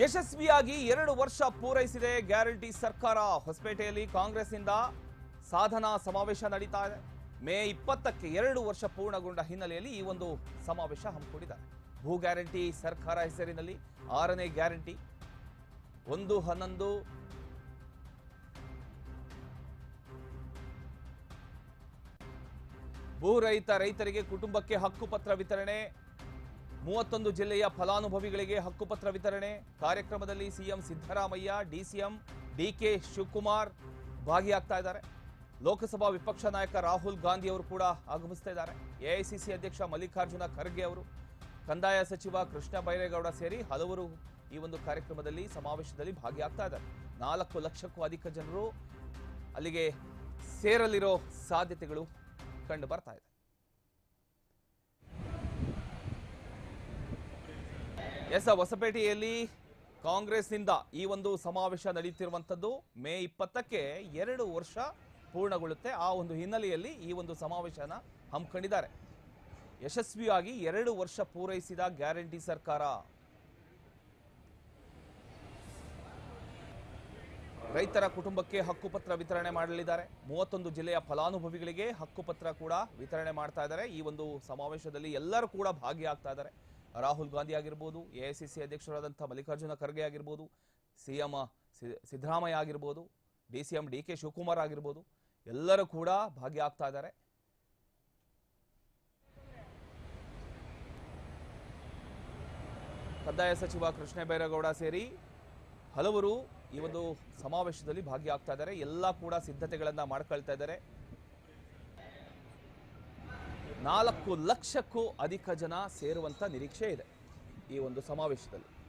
ಯಶಸ್ವಿಯಾಗಿ ಎರಡು ವರ್ಷ ಪೂರೈಸಿದೆ ಗ್ಯಾರಂಟಿ ಸರ್ಕಾರ. ಹೊಸಪೇಟೆಯಲ್ಲಿ ಕಾಂಗ್ರೆಸ್ನಿಂದ ಸಾಧನಾ ಸಮಾವೇಶ ನಡೀತಾ ಇದೆ. ಮೇ ಇಪ್ಪತ್ತಕ್ಕೆ ಎರಡು ವರ್ಷ ಪೂರ್ಣಗೊಂಡ ಹಿನ್ನೆಲೆಯಲ್ಲಿ ಈ ಒಂದು ಸಮಾವೇಶ ಹಮ್ಮಿಕೊಂಡಿದ್ದಾರೆ. ಭೂ ಗ್ಯಾರಂಟಿ ಸರ್ಕಾರ ಹೆಸರಿನಲ್ಲಿ ಆರನೇ ಗ್ಯಾರಂಟಿ. ಒಂದು, ಹನ್ನೊಂದು, ಭೂ ರೈತ ರೈತರಿಗೆ ಕುಟುಂಬಕ್ಕೆ ಹಕ್ಕುಪತ್ರ ವಿತರಣೆ. ಮೂವತ್ತೊಂದು ಜಿಲ್ಲೆಯ ಫಲಾನುಭವಿಗಳಿಗೆ ಹಕ್ಕುಪತ್ರ ವಿತರಣೆ. ಕಾರ್ಯಕ್ರಮದಲ್ಲಿ CM Siddaramaiah, DCM DK Shivakumar ಭಾಗಿಯಾಗ್ತಾ ಇದ್ದಾರೆ. ಲೋಕಸಭಾ ವಿಪಕ್ಷ ನಾಯಕ ರಾಹುಲ್ ಗಾಂಧಿ ಅವರು ಕೂಡ ಆಗಮಿಸ್ತಾ ಇದ್ದಾರೆ. ಎಐಸಿಸಿ ಅಧ್ಯಕ್ಷ ಮಲ್ಲಿಕಾರ್ಜುನ ಖರ್ಗೆ ಅವರು, ಕಂದಾಯ ಸಚಿವ ಕೃಷ್ಣ ಬೈರೇಗೌಡ ಸೇರಿ ಹಲವರು ಈ ಒಂದು ಕಾರ್ಯಕ್ರಮದಲ್ಲಿ ಸಮಾವೇಶದಲ್ಲಿ ಭಾಗಿಯಾಗ್ತಾ ಇದ್ದಾರೆ. ನಾಲ್ಕು ಲಕ್ಷಕ್ಕೂ ಅಧಿಕ ಜನರು ಅಲ್ಲಿಗೆ ಸೇರಲಿರೋ ಸಾಧ್ಯತೆಗಳು ಕಂಡು ಬರ್ತಾ ಇದೆ. ಎಸ್ ಹೊಸಪೇಟೆಯಲ್ಲಿ ಕಾಂಗ್ರೆಸ್ನಿಂದ ಈ ಒಂದು ಸಮಾವೇಶ ನಡೆಯುತ್ತಿರುವಂಥದ್ದು ಮೇ ಇಪ್ಪತ್ತಕ್ಕೆ ಎರಡು ವರ್ಷ ಪೂರ್ಣಗೊಳ್ಳುತ್ತೆ. ಆ ಒಂದು ಹಿನ್ನೆಲೆಯಲ್ಲಿ ಈ ಒಂದು ಸಮಾವೇಶನ ಹಮ್ಮಿಕೊಂಡಿದ್ದಾರೆ. ಯಶಸ್ವಿಯಾಗಿ ಎರಡು ವರ್ಷ ಪೂರೈಸಿದ ಗ್ಯಾರಂಟಿ ಸರ್ಕಾರ. ರೈತರ ಕುಟುಂಬಕ್ಕೆ ಹಕ್ಕುಪತ್ರ ವಿತರಣೆ ಮಾಡಲಿದ್ದಾರೆ. ಮೂವತ್ತೊಂದು ಜಿಲ್ಲೆಯ ಫಲಾನುಭವಿಗಳಿಗೆ ಹಕ್ಕುಪತ್ರ ಕೂಡ ವಿತರಣೆ ಮಾಡ್ತಾ ಇದ್ದಾರೆ. ಈ ಒಂದು ಸಮಾವೇಶದಲ್ಲಿ ಎಲ್ಲರೂ ಕೂಡ ಭಾಗಿಯಾಗ್ತಾ ಇದ್ದಾರೆ. ರಾಹುಲ್ ಗಾಂಧಿ ಆಗಿರ್ಬೋದು ಸಿ ಅಧ್ಯಕ್ಷರಾದಂಥ ಮಲ್ಲಿಕಾರ್ಜುನ ಖರ್ಗೆ ಆಗಿರ್ಬೋದು ಸಿಎಂ ಸಿದ್ದರಾಮಯ್ಯ ಆಗಿರ್ಬೋದು, D C M, D K Shivakumar ಆಗಿರ್ಬೋದು, ಎಲ್ಲರೂ ಕೂಡ ಭಾಗಿಯಾಗ್ತಾ ಇದ್ದಾರೆ. ಕಂದಾಯ ಸಚಿವ ಕೃಷ್ಣ ಬೈರೇಗೌಡ ಸೇರಿ ಹಲವರು ಈ ಒಂದು ಸಮಾವೇಶದಲ್ಲಿ ಭಾಗಿಯಾಗ್ತಾ ಇದ್ದಾರೆ. ಎಲ್ಲ ಕೂಡ ಸಿದ್ಧತೆಗಳನ್ನು ಮಾಡ್ಕೊಳ್ತಾ ಇದ್ದಾರೆ. ನಾಲ್ಕು ಲಕ್ಷಕ್ಕೂ ಅಧಿಕ ಜನ ಸೇರುವಂತ ನಿರೀಕ್ಷೆ ಇದೆ ಈ ಒಂದು ಸಮಾವೇಶದಲ್ಲಿ.